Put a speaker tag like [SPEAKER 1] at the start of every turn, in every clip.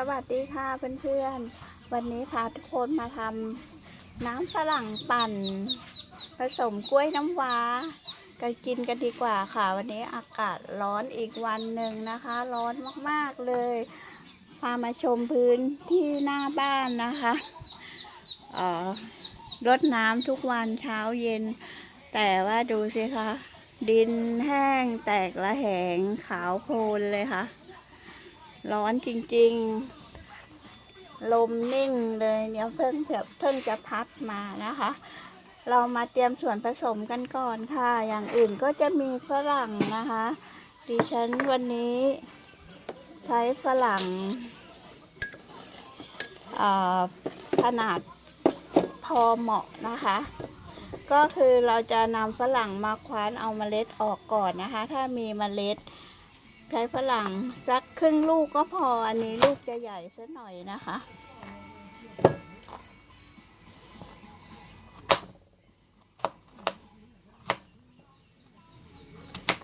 [SPEAKER 1] สวัสดีค่ะเพื่อนๆ วันนี้พาทุกคนมาทำน้ำฝรั่งปั่น ผสมกล้วยน้ำว้า กันกินกันดีกว่าค่ะ วันนี้อากาศร้อนอีกวันหนึ่งนะคะ ร้อนมากๆเลย พามาชมพื้นที่หน้าบ้านนะคะเอ่อรดน้ำทุกวันเช้าเย็น แต่ว่าดูสิคะ ดินแห้งแตกละแหงขาวโพลนเลยค่ะ ร้อนจริงๆ ลมนิ่งเลยเนี่ยเพิ่งแบบเพิ่งจะพัดมานะคะ เรามาเตรียมส่วนผสมกันก่อนค่ะ อย่างอื่นก็จะมีฝรั่งนะคะ ดิฉันวันนี้ใช้ฝรั่งขนาดพอเหมาะนะคะ ก็คือเราจะนำฝรั่งมาคว้านเอาเมล็ดออกก่อนนะคะ ถ้ามีเมล็ด ใช้ฝรั่งสักครึ่งลูกก็พออันนี้ลูกจะใหญ่สักหน่อยนะคะ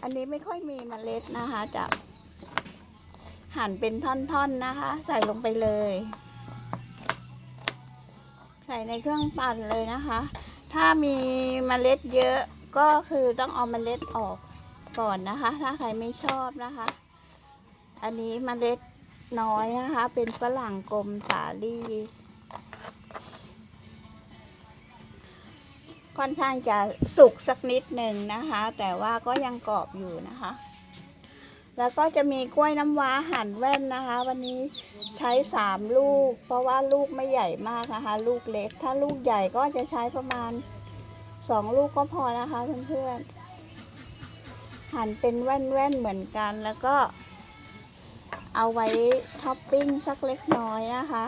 [SPEAKER 1] อันนี้ไม่ค่อยมีเมล็ดนะคะจะหั่นเป็นท่อนๆนะคะ ใส่ลงไปเลย ใส่ในเครื่องปั่นเลยนะคะ ถ้ามีเมล็ดเยอะก็คือต้องเอาเมล็ดออก ก่อนนะคะ ถ้าใครไม่ชอบนะคะ อันนี้เมล็ดน้อยนะคะ เป็นฝรั่งกลมสาลี่ค่อนข้างจะสุกสักนิดหนึ่งนะคะ แต่ว่าก็ยังกรอบอยู่นะคะ แล้วก็จะมีกล้วยน้ำว้าหั่นแว่นนะคะ วันนี้ใช้สามลูก เพราะว่าลูกไม่ใหญ่มากนะคะ ลูกเล็ก ถ้าลูกใหญ่ก็จะใช้ประมาณสองลูกก็พอนะคะเพื่อนๆ หั่นเป็นแว่นๆเหมือนกันแล้วก็ เอาไว้ท็อปปิ้งสักเล็กน้อยนะคะ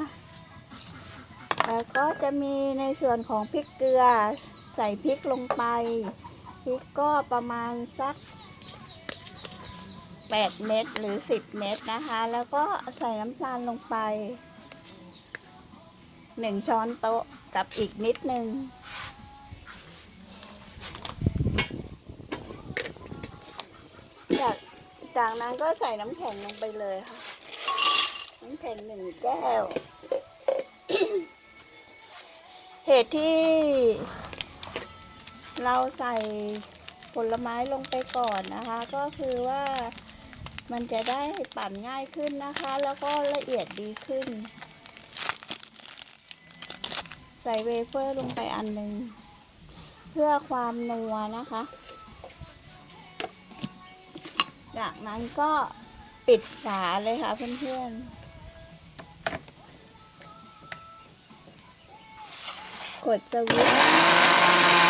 [SPEAKER 1] แล้วก็จะมีในส่วนของพริกเกลือใส่พริกลงไปพริกก็ประมาณสัก 8 เม็ดหรือ 10 เม็ดนะคะ แล้วก็ใส่น้ำตาลลงไป 1 ช้อนโต๊ะกับอีกนิดนึง จากนั้นก็ใส่น้ำแข็งลงไปเลยค่ะ น้ำแข็งหนึ่งแก้ว เหตุที่เราใส่ผลไม้ลงไปก่อนนะคะ ก็คือว่ามันจะได้ปั่นง่ายขึ้นนะคะ แล้วก็ละเอียดดีขึ้น ใส่เวเฟอร์ลงไปอันหนึ่งเพื่อความนัวนะคะ จากนั้นก็ปิดฝาเลยค่ะเพื่อนๆ กดสวิตช์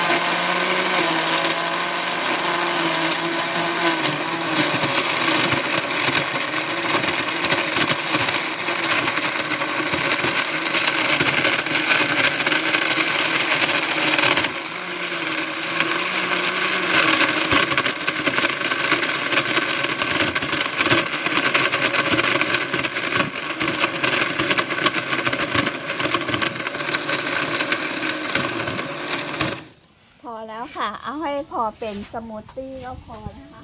[SPEAKER 1] พอแล้วค่ะ เอาให้พอเป็นสมูทตี้ก็พอนะคะ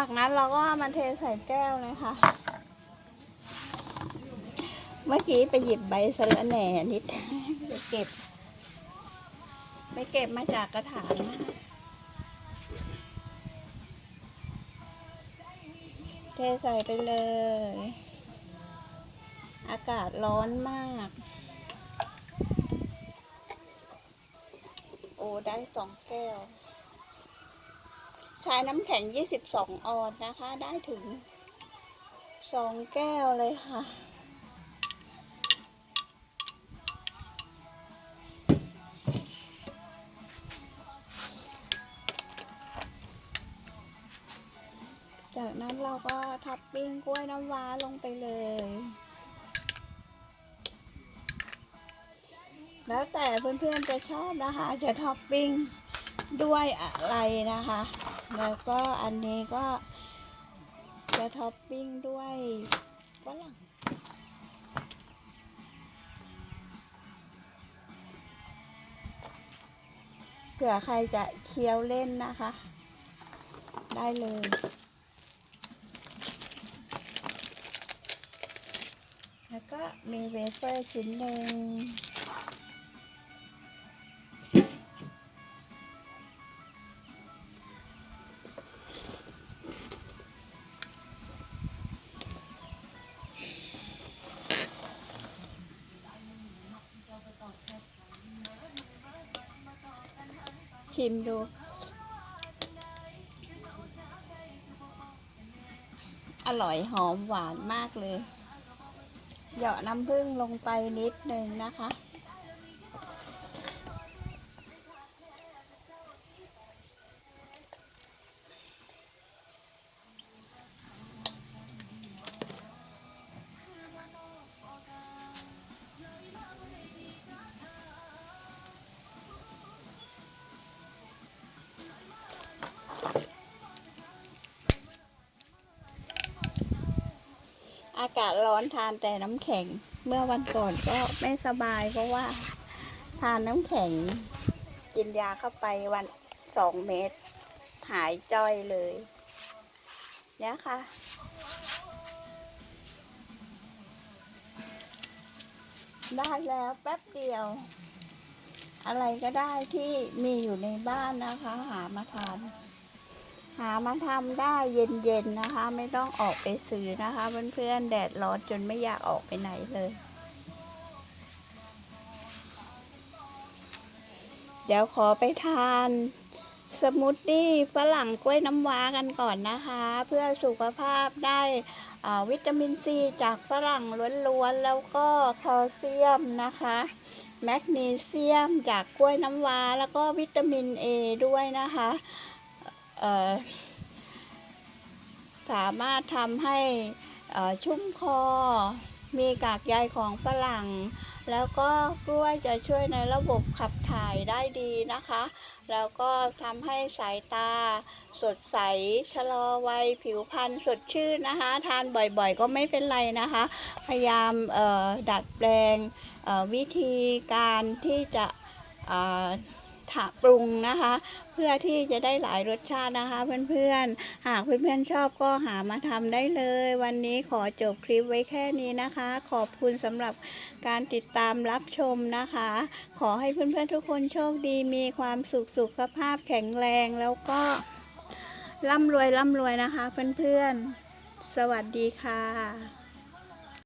[SPEAKER 1] จากนั้นเราก็มาเทใส่แก้วเลยค่ะเมื่อกี้ไปหยิบใบสะระแหน่นิดไปเก็บ ไปเก็บมาจากกระถางเทใส่ไปเลย อากาศร้อนมาก โอ้ได้สองแก้ว ชาน้ำแข็ง 22 ออนนะคะ ได้ถึง 2 แก้วเลยค่ะ จากนั้นเราก็ทับปิ้งกล้วยน้ำว้าลงไปเลย แล้วแต่เพื่อนๆจะชอบนะคะ จะทับปปิ้ง ด้วยอะไรนะคะ แล้วก็อันนี้ก็จะท็อปปิ้งด้วยฝรั่งเผื่อใครจะเคี้ยวเล่นนะคะ ได้เลยแล้วก็มีเวเฟอร์ชิ้นหนึ่ง ชิมดู อร่อยหอมหวานมากเลย เหยาะน้ำผึ้งลงไปนิดนึงนะคะ อากาศร้อนทานแต่น้ำแข็ง เมื่อวันก่อนก็ไม่สบายเพราะว่า ทานน้ำแข็ง กินยาเข้าไปวันสองเม็ดหายจ้อยเลยเนี่ยค่ะได้แล้วแป๊บเดียว อะไรก็ได้ที่มีอยู่ในบ้านนะคะ หามาทาน หามาทำได้เย็นๆนะคะ ไม่ต้องออกไปซื้อนะคะเพื่อนๆแดดร้อนจนไม่อยากออกไปไหนเลย เดี๋ยวขอไปทานสมูทตี้ฝรั่งกล้วยน้ำว้ากันก่อนนะคะ เพื่อสุขภาพได้วิตามินซีจากฝรั่งล้วนๆ แล้วก็แคลเซียมนะคะ แมกนีเซียมจากกล้วยน้ำว้า แล้วก็วิตามินเอด้วยนะคะ สามารถทำให้ชุ่มคอ มีกากใยของฝรั่ง แล้วก็กล้วยจะช่วยในระบบขับถ่ายได้ดีนะคะ แล้วก็ทำให้สายตา สดใส ชะลอวัยผิวพรรณสดชื่นนะคะ ทานบ่อยๆ ก็ไม่เป็นไรนะคะ พยายามดัดแปลงวิธีการที่จะ ถะปรุงนะคะ เพื่อที่จะได้หลายรสชาตินะคะ เพื่อนๆ หากเพื่อนๆชอบก็หามาทำได้เลย วันนี้ขอจบคลิปไว้แค่นี้นะคะ ขอบคุณสำหรับการติดตามรับชมนะคะ ขอให้เพื่อนๆทุกคนโชคดีมีความสุขสุขภาพแข็งแรงแล้วก็ร่ำรวยร่ำรวยนะคะ เพื่อนๆ สวัสดีค่ะ